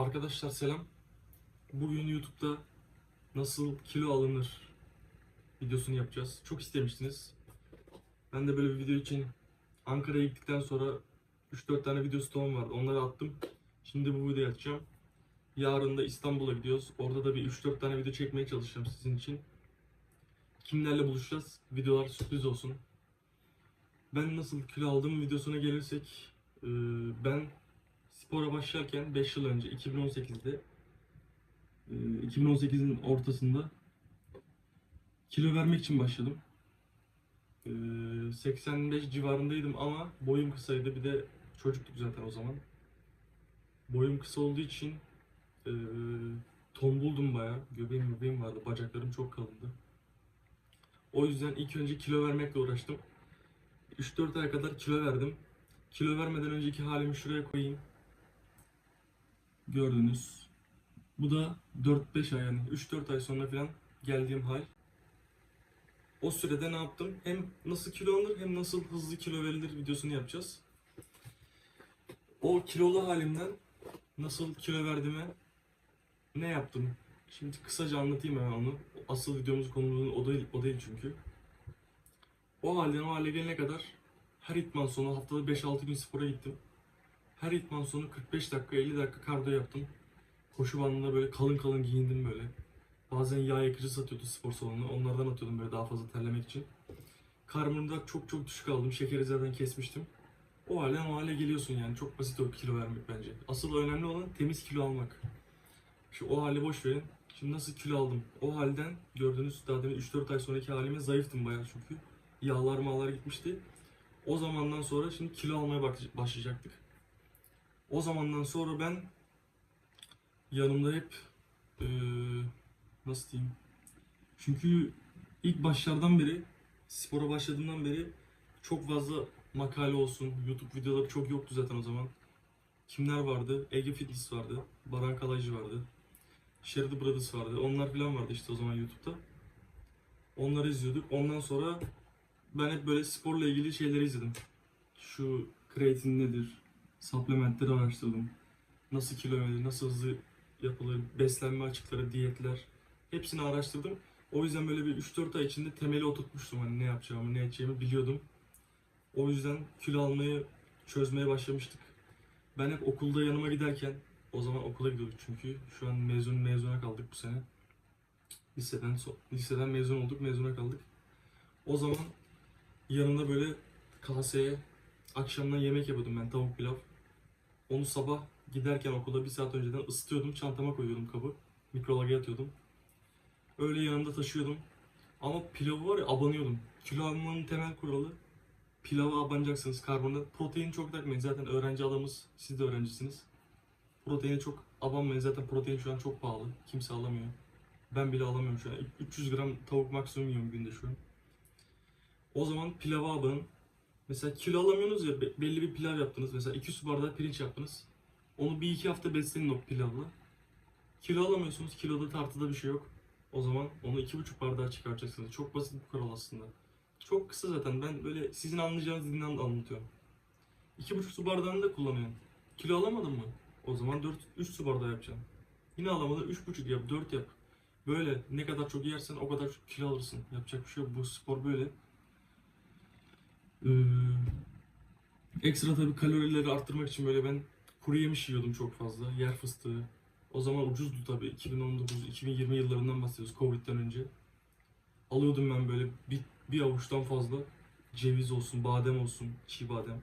Arkadaşlar selam. Bugün YouTube'da nasıl kilo alınır videosunu yapacağız. Çok istemiştiniz. Ben de böyle bir video için Ankara'ya gittikten sonra 3-4 tane video stoğum vardı. Onları attım. Şimdi bu videoyu atacağım. Yarın da İstanbul'a gidiyoruz. Orada da bir 3-4 tane video çekmeye çalışacağım sizin için. Kimlerle buluşacağız? Videolar sürpriz olsun. Ben nasıl kilo aldım videosuna gelirsek ben spora başlarken 5 yıl önce 2018'de eee, 2018'in ortasında kilo vermek için başladım. Eee, 85 civarındaydım ama boyum kısaydı bir de çocuktuk zaten o zaman. Boyum kısa olduğu için eee tombuldum bayağı. Göbeğim göbeğim vardı. Bacaklarım çok kalındı. O yüzden ilk önce kilo vermekle uğraştım. 3-4 ay kadar kilo verdim. Kilo vermeden önceki halimi şuraya koyayım. Gördünüz. Bu da 4-5 ay yani 3-4 ay sonra falan geldiğim hal. O sürede ne yaptım? Hem nasıl kilo alınır hem nasıl hızlı kilo verilir videosunu yapacağız. O kilolu halimden nasıl kilo verdiğime ne yaptım? Şimdi kısaca anlatayım hemen onu. Asıl videomuz konumuz o değil, o değil çünkü. O halden o hale gelene kadar her itman sonu haftada 5-6 gün spora gittim. Her itman sonu 45 dakika 50 dakika kardiyo yaptım. Koşu bandında böyle kalın kalın giyindim böyle. Bazen yağ yakıcı satıyordu spor salonunda. Onlardan atıyordum böyle daha fazla terlemek için. Karbonhidrat çok çok düşük aldım. Şekeri zaten kesmiştim. O halden o hale geliyorsun yani. Çok basit o kilo vermek bence. Asıl önemli olan temiz kilo almak. Şu o hali boş verin. Şimdi nasıl kilo aldım? O halden gördüğünüz daha demin 3-4 ay sonraki halime zayıftım bayağı çünkü. Yağlar mağlar gitmişti. O zamandan sonra şimdi kilo almaya başlayacaktık. O zamandan sonra ben yanımda hep eee, nasıl diyeyim? Çünkü ilk başlardan beri spora başladığımdan beri çok fazla makale olsun, YouTube videoları çok yoktu zaten o zaman. Kimler vardı? Ege Fitness vardı, Baran Kalaycı vardı, Sheridan Brothers vardı. Onlar falan vardı işte o zaman YouTube'da. Onları izliyorduk. Ondan sonra ben hep böyle sporla ilgili şeyleri izledim. Şu kreatin nedir? Supplementleri araştırdım. Nasıl kilo verilir, nasıl hızlı yapılır, beslenme açıkları, diyetler. Hepsini araştırdım. O yüzden böyle bir 3-4 ay içinde temeli oturtmuştum. Hani ne yapacağımı, ne edeceğimi biliyordum. O yüzden kilo almayı çözmeye başlamıştık. Ben hep okulda yanıma giderken, o zaman okula gidiyorduk çünkü. Şu an mezun mezuna kaldık bu sene. Liseden, liseden mezun olduk, mezuna kaldık. O zaman yanımda böyle kaseye akşamdan yemek yapıyordum ben tavuk pilav. Onu sabah giderken okula bir saat önceden ısıtıyordum, çantama koyuyordum kabı. Mikrodalgaya atıyordum. Öyle yanımda taşıyordum. Ama pilavı var ya abanıyordum. Kilo almanın temel kuralı pilava abanacaksınız karbonhidrat. Protein çok takmayın. Zaten öğrenci adamız. Siz de öğrencisiniz. Proteine çok abanmayın. Zaten protein şu an çok pahalı. Kimse alamıyor. Ben bile alamıyorum şu an. 300 gram tavuk maksimum yiyorum günde şu an. O zaman pilava abanın. Mesela kilo alamıyorsunuz ya be- belli bir pilav yaptınız. Mesela 2 su bardağı pirinç yaptınız. Onu bir iki hafta beslenin o pilavla. Kilo alamıyorsunuz. Kiloda tartıda bir şey yok. O zaman onu iki buçuk bardağa çıkaracaksınız. Çok basit bir kural aslında. Çok kısa zaten. Ben böyle sizin anlayacağınız dilden anlatıyorum. İki buçuk su bardağını da kullanıyorum. Kilo alamadın mı? O zaman 4, 3 su bardağı yapacaksın. Yine alamadın 3,5 yap, 4 yap. Böyle ne kadar çok yersen o kadar çok kilo alırsın. Yapacak bir şey yok. Bu spor böyle. Ee, ekstra tabii kalorileri arttırmak için böyle ben kuru yemiş yiyordum çok fazla. Yer fıstığı. O zaman ucuzdu tabii. 2019-2020 yıllarından bahsediyoruz Covid'den önce. Alıyordum ben böyle bir, bir avuçtan fazla. Ceviz olsun, badem olsun, çiğ badem.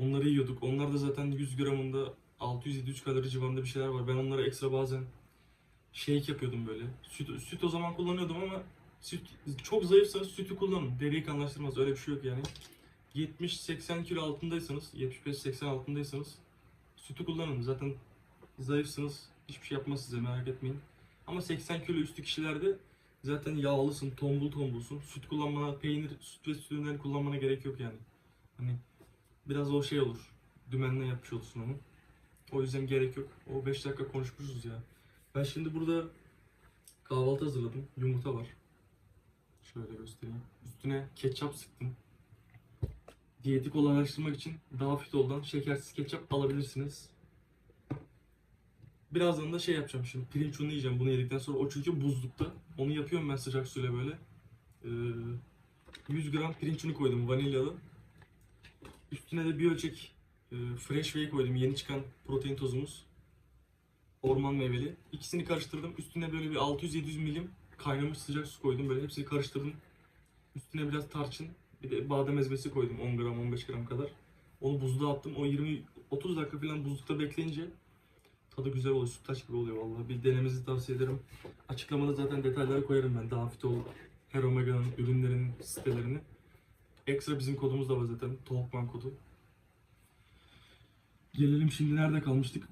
Onları yiyorduk. Onlar da zaten 100 gramında 600-700 kalori civarında bir şeyler var. Ben onlara ekstra bazen shake yapıyordum böyle. Süt, süt o zaman kullanıyordum ama süt çok zayıfsanız sütü kullanın. Deriyi kanlaştırmaz. Öyle bir şey yok yani. 70-80 kilo altındaysanız, 75-80 altındaysanız sütü kullanın. Zaten zayıfsınız. Hiçbir şey yapmaz size merak etmeyin. Ama 80 kilo üstü kişilerde zaten yağlısın, tombul tombulsun. Süt kullanmana, peynir, süt ve süt ürünleri kullanmana gerek yok yani. Hani biraz o şey olur. Dümenden yapmış olursun onu. O yüzden gerek yok. O 5 dakika konuşmuşuz ya. Ben şimdi burada kahvaltı hazırladım. Yumurta var. Şöyle göstereyim. Üstüne ketçap sıktım. Diyeti kolaylaştırmak için daha fit olan şekersiz ketçap alabilirsiniz. Birazdan da şey yapacağım şimdi. Pirinç unu yiyeceğim bunu yedikten sonra. O çünkü buzlukta. Onu yapıyorum ben sıcak suyla böyle. Ee, 100 gram pirinç unu koydum vanilyalı. Üstüne de bir ölçek e, fresh whey koydum. Yeni çıkan protein tozumuz. Orman meyveli. İkisini karıştırdım. Üstüne böyle bir 600-700 milim kaynamış sıcak su koydum. Böyle hepsini karıştırdım. Üstüne biraz tarçın. Bir de badem ezmesi koydum 10 gram 15 gram kadar. Onu buzluğa attım. O 20 30 dakika falan buzlukta bekleyince tadı güzel oluyor. Sütlaç gibi oluyor vallahi. Bir denemenizi tavsiye ederim. Açıklamada zaten detayları koyarım ben. Daha Fitol, Her Omega'nın ürünlerinin sitelerini. Ekstra bizim kodumuz da var zaten. Tavukman kodu. Gelelim şimdi nerede kalmıştık?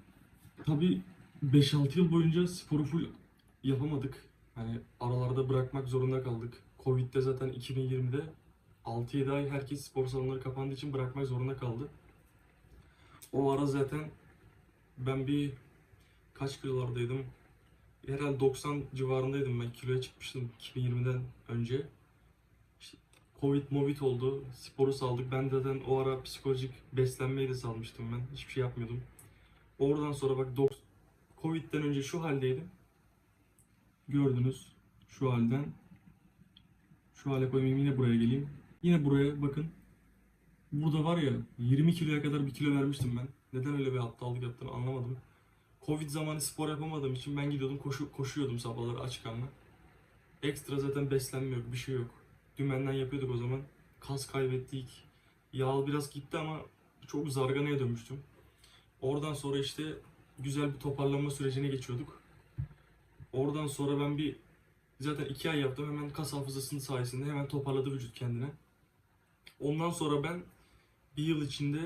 Tabii 5-6 yıl boyunca sporu full yapamadık. Hani aralarda bırakmak zorunda kaldık. Covid'de zaten 2020'de 6-7 ay herkes spor salonları kapandığı için bırakmak zorunda kaldı. O ara zaten ben bir kaç kilolardaydım? Herhalde 90 civarındaydım ben. Kiloya çıkmıştım 2020'den önce. İşte Covid, Movid oldu. Sporu saldık. Ben zaten o ara psikolojik beslenmeyi de salmıştım ben. Hiçbir şey yapmıyordum. Oradan sonra bak Covid'den önce şu haldeydim. Gördünüz şu halden. Şu hale koyayım yine buraya geleyim. Yine buraya bakın. Burada var ya 20 kiloya kadar bir kilo vermiştim ben. Neden öyle bir aptallık yaptığını anlamadım. Covid zamanı spor yapamadığım için ben gidiyordum koşu, koşuyordum sabahları açık karnına. Ekstra zaten beslenme yok bir şey yok. Dümenden yapıyorduk o zaman. Kas kaybettik. Yağ biraz gitti ama çok zarganaya dönmüştüm. Oradan sonra işte güzel bir toparlanma sürecine geçiyorduk. Oradan sonra ben bir zaten iki ay yaptım hemen kas hafızasının sayesinde hemen toparladı vücut kendine. Ondan sonra ben bir yıl içinde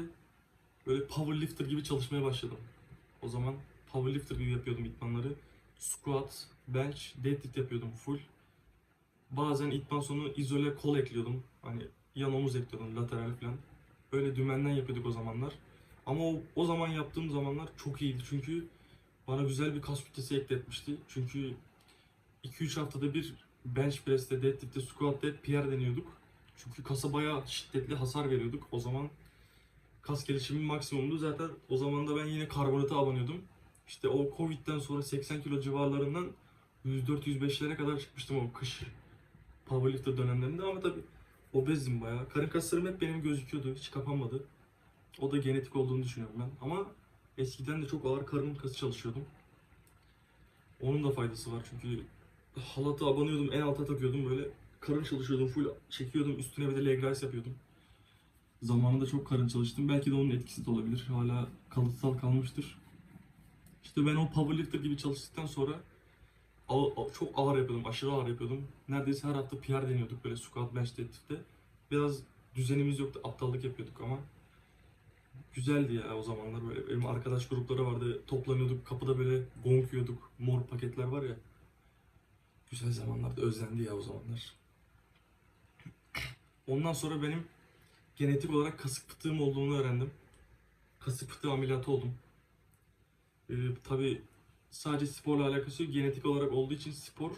böyle powerlifter gibi çalışmaya başladım. O zaman powerlifter gibi yapıyordum idmanları. Squat, bench, deadlift yapıyordum full. Bazen idman sonu izole kol ekliyordum. Hani yan omuz ekliyordum, lateral falan. Böyle dümenden yapıyorduk o zamanlar. Ama o, o zaman yaptığım zamanlar çok iyiydi çünkü bana güzel bir kas kütlesi ekletmişti. Çünkü 2-3 haftada bir bench press'te, deadlift'te, squat'te PR deniyorduk. Çünkü kasa bayağı şiddetli hasar veriyorduk. O zaman kas gelişimi maksimumdu. Zaten o zaman da ben yine karbonata abanıyordum. İşte o Covid'den sonra 80 kilo civarlarından 104-105'lere kadar çıkmıştım o kış powerlifter dönemlerinde ama tabii obezdim bayağı. Karın kaslarım hep benim gözüküyordu. Hiç kapanmadı. O da genetik olduğunu düşünüyorum ben. Ama eskiden de çok ağır karın kası çalışıyordum. Onun da faydası var çünkü halata abanıyordum, en alta takıyordum böyle. Karın çalışıyordum, full çekiyordum, üstüne bir de leg raise yapıyordum. Zamanında çok karın çalıştım. Belki de onun etkisi de olabilir. Hala kalıtsal kalmıştır. İşte ben o powerlifter gibi çalıştıktan sonra çok ağır yapıyordum, aşırı ağır yapıyordum. Neredeyse her hafta PR deniyorduk böyle squat, bench, deadlift'te. Biraz düzenimiz yoktu, aptallık yapıyorduk ama güzeldi ya o zamanlar böyle. Benim arkadaş grupları vardı, toplanıyorduk, kapıda böyle gong yiyorduk, mor paketler var ya. Güzel zamanlarda özlendi ya o zamanlar. Ondan sonra benim genetik olarak kasık fıtığım olduğunu öğrendim. Kasık fıtığı ameliyatı oldum. Ee, tabii sadece sporla alakası yok. Genetik olarak olduğu için spor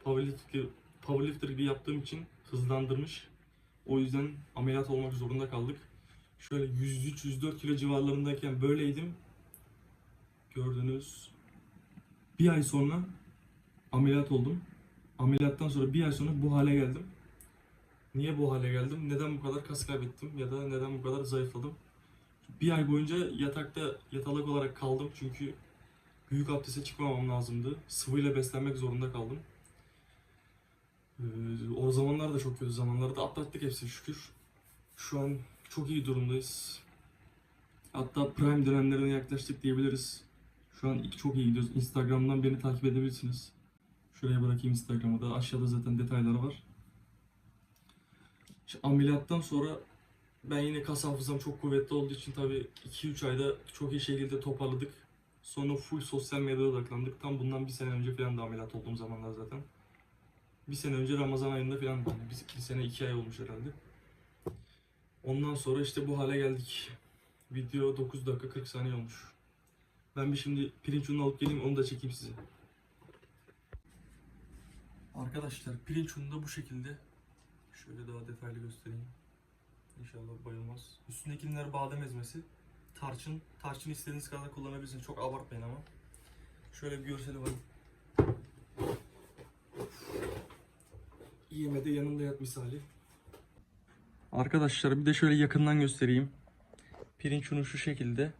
powerlifter, powerlifter gibi yaptığım için hızlandırmış. O yüzden ameliyat olmak zorunda kaldık. Şöyle 103-104 kilo civarlarındayken böyleydim. Gördünüz. Bir ay sonra ameliyat oldum. Ameliyattan sonra bir ay sonra bu hale geldim. Niye bu hale geldim? Neden bu kadar kas kaybettim ya da neden bu kadar zayıfladım? Bir ay boyunca yatakta yatalak olarak kaldım çünkü büyük abdeste çıkmamam lazımdı. Sıvıyla beslenmek zorunda kaldım. Ee, o zamanlar da çok kötü zamanlarda atlattık hepsini şükür. Şu an çok iyi durumdayız. Hatta prime dönemlerine yaklaştık diyebiliriz. Şu an çok iyi gidiyoruz. Instagram'dan beni takip edebilirsiniz. Şuraya bırakayım Instagram'ı da. Aşağıda zaten detayları var. İşte ameliyattan sonra ben yine kas hafızam çok kuvvetli olduğu için tabii 2-3 ayda çok iyi şekilde toparladık. Sonra full sosyal medyaya odaklandık. Tam bundan bir sene önce falan da ameliyat olduğum zamanlar zaten. Bir sene önce Ramazan ayında falan yani bir, bir sene iki ay olmuş herhalde. Ondan sonra işte bu hale geldik. Video 9 dakika 40 saniye olmuş. Ben bir şimdi pirinç ununu alıp geleyim onu da çekeyim size. Arkadaşlar pirinç unu da bu şekilde. Şöyle daha detaylı göstereyim. İnşallah bayılmaz. Üstündekiler badem ezmesi. Tarçın. Tarçın istediğiniz kadar kullanabilirsiniz. Çok abartmayın ama. Şöyle bir görseli var. Yemede yanında yat misali. Arkadaşlar bir de şöyle yakından göstereyim. Pirinç unu şu şekilde.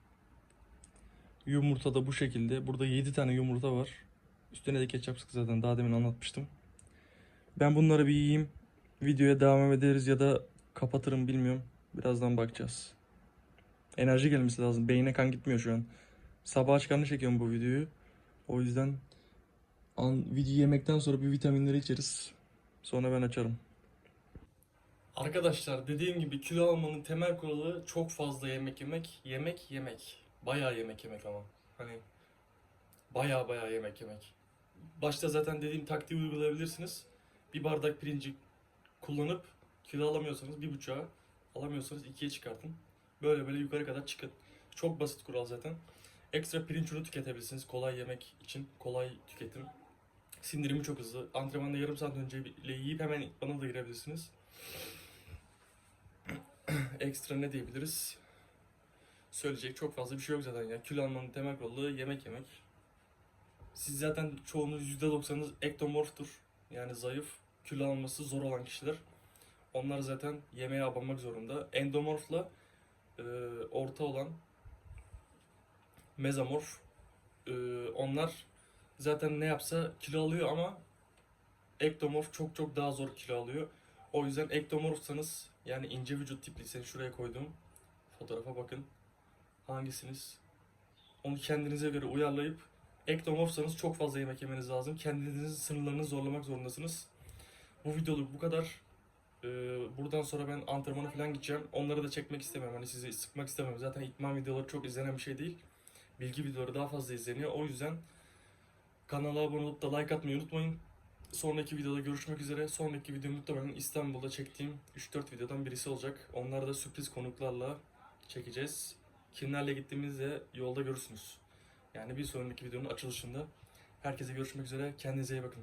Yumurta da bu şekilde. Burada 7 tane yumurta var. Üstüne de ketçap sık zaten daha demin anlatmıştım. Ben bunları bir yiyeyim. Videoya devam ederiz ya da kapatırım bilmiyorum. Birazdan bakacağız. Enerji gelmesi lazım. Beyne kan gitmiyor şu an. Sabah çıkanı çekiyorum bu videoyu. O yüzden an, video yemekten sonra bir vitaminleri içeriz. Sonra ben açarım. Arkadaşlar dediğim gibi kilo almanın temel kuralı çok fazla yemek yemek, yemek yemek. Bayağı yemek yemek ama. Hani bayağı bayağı yemek yemek. Başta zaten dediğim taktiği uygulayabilirsiniz. Bir bardak pirinci kullanıp kilo alamıyorsanız bir buçuğa, alamıyorsanız ikiye çıkartın. Böyle böyle yukarı kadar çıkın. Çok basit kural zaten. Ekstra pirinç unu tüketebilirsiniz kolay yemek için. Kolay tüketim. Sindirimi çok hızlı. Antrenmanda yarım saat önce bile yiyip hemen bana da girebilirsiniz. Ekstra ne diyebiliriz? Söyleyecek çok fazla bir şey yok zaten ya. Kilo almanın temel kuralı yemek yemek. Siz zaten çoğunuz %90'ınız ektomorftur. Yani zayıf, kilo alması zor olan kişiler. Onlar zaten yemeğe abanmak zorunda. Endomorfla e, orta olan mezomorf e, onlar zaten ne yapsa kilo alıyor ama ektomorf çok çok daha zor kilo alıyor. O yüzden ektomorfsanız yani ince vücut tipliyseniz şuraya koyduğum fotoğrafa bakın. Hangisiniz? Onu kendinize göre uyarlayıp ektomorfsanız çok fazla yemek yemeniz lazım. Kendinizin sınırlarını zorlamak zorundasınız. Bu videoluk bu kadar. Ee, buradan sonra ben antrenmana falan gideceğim. Onları da çekmek istemiyorum. Hani sizi sıkmak istemem. Zaten idman videoları çok izlenen bir şey değil. Bilgi videoları daha fazla izleniyor. O yüzden kanala abone olup da like atmayı unutmayın. Sonraki videoda görüşmek üzere. Sonraki video muhtemelen İstanbul'da çektiğim 3-4 videodan birisi olacak. Onları da sürpriz konuklarla çekeceğiz. Kimlerle gittiğimizde yolda görürsünüz. Yani bir sonraki videonun açılışında. Herkese görüşmek üzere. Kendinize iyi bakın.